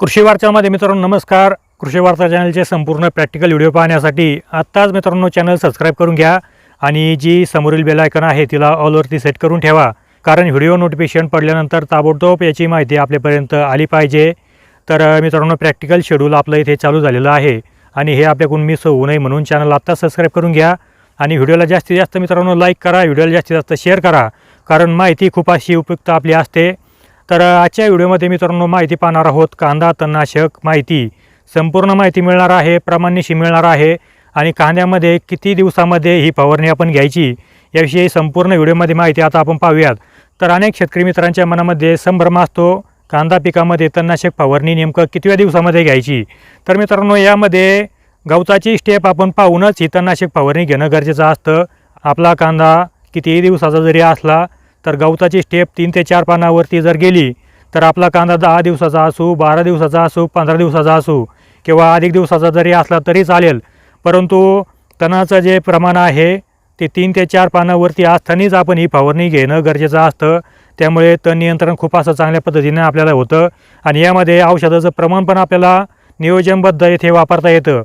कृषी वार्तामध्ये मित्रांनो नमस्कार. कृषी वार्ता चॅनलचे संपूर्ण प्रॅक्टिकल व्हिडिओ पाहण्यासाठी आत्ताच मित्रांनो चॅनल सबस्क्राईब करून घ्या आणि जी समोरील बेल आयकन आहे तिला ऑलवरती सेट करून ठेवा. कारण व्हिडिओ नोटिफिकेशन पडल्यानंतर ताबडतोब याची माहिती आपल्यापर्यंत आली पाहिजे. तर मित्रांनो प्रॅक्टिकल शेड्यूल आपलं इथे चालू झालेलं आहे. आणि हे आपल्याकडून मिस होऊ नये म्हणून चॅनल आत्ता सबस्क्राईब करून घ्या. आणि व्हिडिओला जास्तीत जास्त मित्रांनो लाईक करा. व्हिडिओला जास्तीत जास्त शेअर करा. कारण माहिती खूप अशी उपयुक्त आपली असते. तर आजच्या व्हिडिओमध्ये मित्रांनो माहिती पाहणार आहोत. कांदा तणनाशक माहिती. संपूर्ण माहिती मिळणार आहे प्रमाणनिशी मिळणार आहे. आणि कांद्यामध्ये किती दिवसामध्ये ही फवारणी आपण घ्यायची याविषयी संपूर्ण व्हिडिओमध्ये माहिती आता आपण पाहूयात. तर अनेक शेतकरी मित्रांच्या मनामध्ये संभ्रम असतो कांदा पिकामध्ये तणनाशक फवारणी नेमकं कितव्या दिवसामध्ये घ्यायची? तर मित्रांनो यामध्ये गवताची स्टेप आपण पाहूनच ही तणनाशक फवारणी घेणं गरजेचं असतं. आपला कांदा कितीही दिवसाचा जरी असला तर गवताची स्टेप तीन ते चार पानावरती जर गेली तर आपला कांदा दहा दिवसाचा असू बारा दिवसाचा असू पंधरा दिवसाचा असू किंवा अधिक दिवसाचा जरी असला तरी चालेल. परंतु तणाचं जे प्रमाण आहे ते तीन ते चार पानावरती असतानाच आपण ही फवारणी घेणं गरजेचं असतं. त्यामुळे तण नियंत्रण खूप असं चांगल्या पद्धतीने आपल्याला होतं आणि यामध्ये औषधाचं प्रमाण पण आपल्याला नियोजनबद्ध येथे वापरता येतं.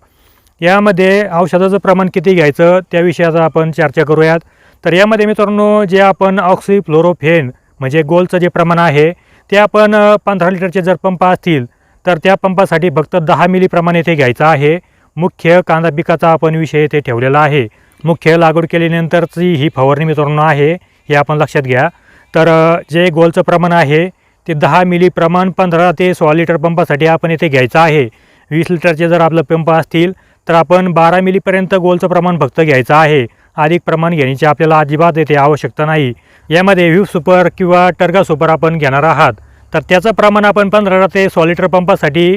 यामध्ये औषधाचं प्रमाण किती घ्यायचं त्या विषयाचा आपण चर्चा करूयात. तर यामध्ये मित्रांनो जे आपण ऑक्सिफ्लोरोफेन म्हणजे गोलचं जे प्रमाण आहे ते आपण पंधरा लिटरचे जर पंप असतील तर त्या पंपासाठी फक्त दहा मिली प्रमाण येथे घ्यायचं आहे. मुख्य कांदा पिकाचा आपण विषय येथे ठेवलेला आहे. मुख्य लागवड केल्यानंतरची ही फवारणी मित्रांनो आहे हे आपण लक्षात घ्या. तर जे गोलचं प्रमाण आहे ते दहा मिली प्रमाण पंधरा ते सोळा लिटर पंपासाठी आपण येथे घ्यायचं आहे. वीस लिटरचे जर आपलं पंप असतील तर आपण बारा मिलीपर्यंत गोलचं प्रमाण फक्त घ्यायचं आहे. अधिक प्रमाण घेण्याची आपल्याला अजिबात येथे आवश्यकता नाही. यामध्ये व्ह्यू सुपर किंवा टर्गा सुपर आपण घेणार आहात. तर त्याचं प्रमाण आपण पंधरा ते सोळा लिटर पंपासाठी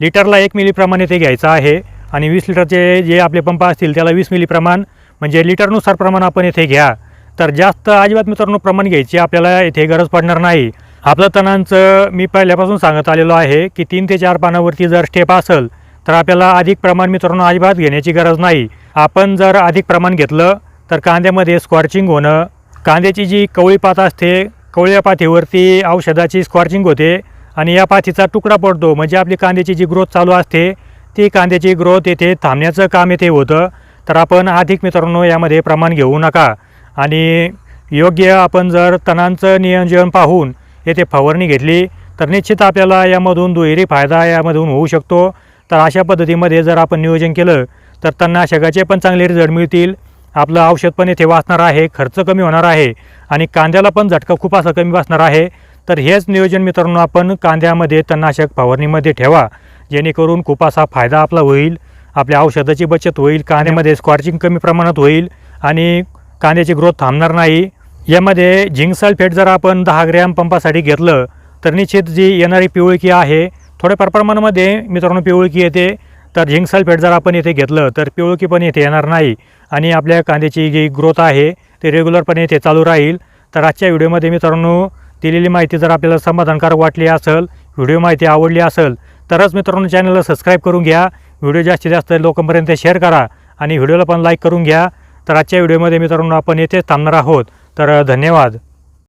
लिटरला एक मिली प्रमाण येथे घ्यायचं आहे. आणि वीस लिटरचे जे आपले पंप असतील त्याला वीस मिली प्रमाण म्हणजे लिटरनुसार प्रमाण आपण येथे घ्या. तर जास्त अजिबात मित्रांनो प्रमाण घ्यायची आपल्याला येथे गरज पडणार नाही. आपलं तणांचं मी पहिल्यापासून सांगत आलेलो आहे की तीन ते चार पानावरती जर स्टेप असेल तर आपल्याला अधिक प्रमाण मित्रांनो अजिबात घेण्याची गरज नाही. आपण जर अधिक प्रमाण घेतलं तर कांद्यामध्ये स्कॉर्चिंग होणं कांद्याची जी कवळी पात असते कवळ्या पातीवरती औषधाची स्कॉर्चिंग होते आणि या पातीचा तुकडा पडतो म्हणजे आपली कांद्याची जी ग्रोथ चालू असते ती कांद्याची ग्रोथ येथे थांबण्याचं काम येथे होतं. तर आपण अधिक मित्रांनो यामध्ये प्रमाण घेऊ नका. आणि योग्य आपण जर तणांचं नियोजन पाहून येथे फवारणी घेतली तर निश्चित आपल्याला यामधून दुहेरी फायदा यामधून होऊ शकतो. तर अशा पद्धतीमध्ये जर आपण नियोजन केलं तर तणनाशकाचे पण चांगले रिझल्ट मिळतील. आपलं औषध पण इथे वाचणार आहे खर्च कमी होणार आहे आणि कांद्याला पण झटका खूप असा कमी बसणार आहे. तर हेच नियोजन मित्रांनो आपण कांद्यामध्ये तणनाशक फवारणीमध्ये ठेवा. जेणेकरून खूप असा फायदा आपला होईल आपल्या औषधाची बचत होईल कांद्यामध्ये स्कॉर्चिंग कमी प्रमाणात होईल आणि कांद्याची ग्रोथ थांबणार नाही. यामध्ये झिंक सल्फेट जर आपण दहा ग्रॅम पंपासाठी घेतलं तर निश्चित जी येणारी पिवळकी आहे थोड्याफार प्रमाणामध्ये मित्रांनो पिवळकी येते. तर झिंक सल्फेट जर आपण येथे घेतलं तर पिवळकी पण येथे येणार नाही. आणि आपल्या कांद्याची जी ग्रोथ आहे ते रेग्युलरपणे येथे चालू राहील. तर आजच्या व्हिडिओमध्ये मित्रांनो दिलेली माहिती जर आपल्याला समाधानकारक वाटली असेल व्हिडिओ माहिती आवडली असेल तरच मित्रांनो चॅनलला सबस्क्राईब करून घ्या. व्हिडिओ जास्तीत जास्त लोकांपर्यंत शेअर करा आणि व्हिडिओला पण लाईक करून घ्या. तर आजच्या व्हिडिओमध्ये मित्रांनो आपण येथेच थांबणार आहोत. तर धन्यवाद.